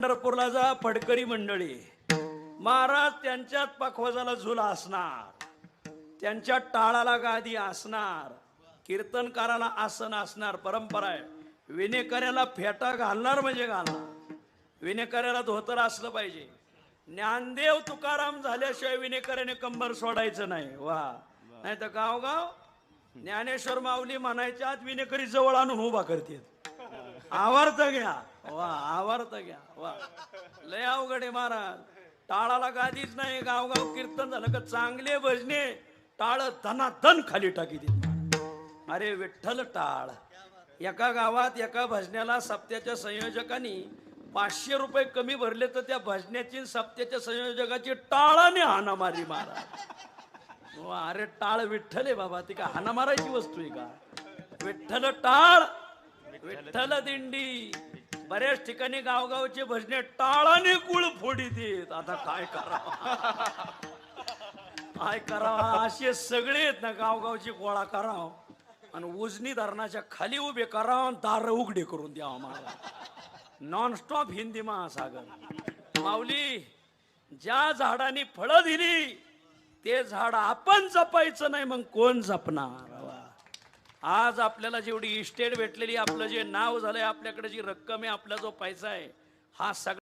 पंढरपूरला जा फडकरी मंडळी. महाराज त्यांच्यात पाखवाजाला झुला असणार. त्यांच्या टाळाला गादी असणार. कीर्तनकाराला आसन असणार परंपरा आहे. विनेकऱ्याला फेटा घालणार म्हणजे घालणार विनेकऱ्याला धोतर असलं पाहिजे. ज्ञानदेव तुकाराम झाल्याशिवाय विनेकऱ्याने कंबर सोडायचं नाही. वा. नाही तर गाव गाव ज्ञानेश्वर माऊली म्हणायच्या आत विनेकरी जवळ आणून उभा करते आवर्त घ्या. वा आवर्त घ्या. वा. लय अवघड आहे महाराज. टाळाला गादीच नाही गावगाव कीर्तन झालं का चांगले भजने टाळ धनाधन खाली टाकी दिली अरे विठ्ठल टाळ. एका गावात एका भजन्याला सप्त्याच्या संयोजकांनी पाचशे रुपये कमी भरले तर त्या भजन्याची सप्त्याच्या संयोजकाची टाळाने हाना मारली महाराज. वा, अरे टाळ विठ्ठल आहे बाबा ती का हाना मारायची वस्तू आहे का? विठ्ठल टाळ विठ्ठल दिंडी. बऱ्याच ठिकाणी गावगावचे भजने टाळाने कुळ फोडी देत. आता काय करावं? काय करावा? असे सगळे आहेत ना गावगावची गोळा करावं. आणि उजनी धरणाच्या खाली उभे करावं आणि दार उघडे करून द्यावं मला. नॉनस्टॉप हिंदी महासागर. माऊली ज्या झाडाने फळं दिली ते झाड आपण जपायचं नाही मग कोण जपणार? आज आपल्याला जेवढी इस्टेट भेटलेली आपलं जे नाव झालंय आपल्याकडे जी रक्कम आहे आपला जो पैसा आहे हा सगळा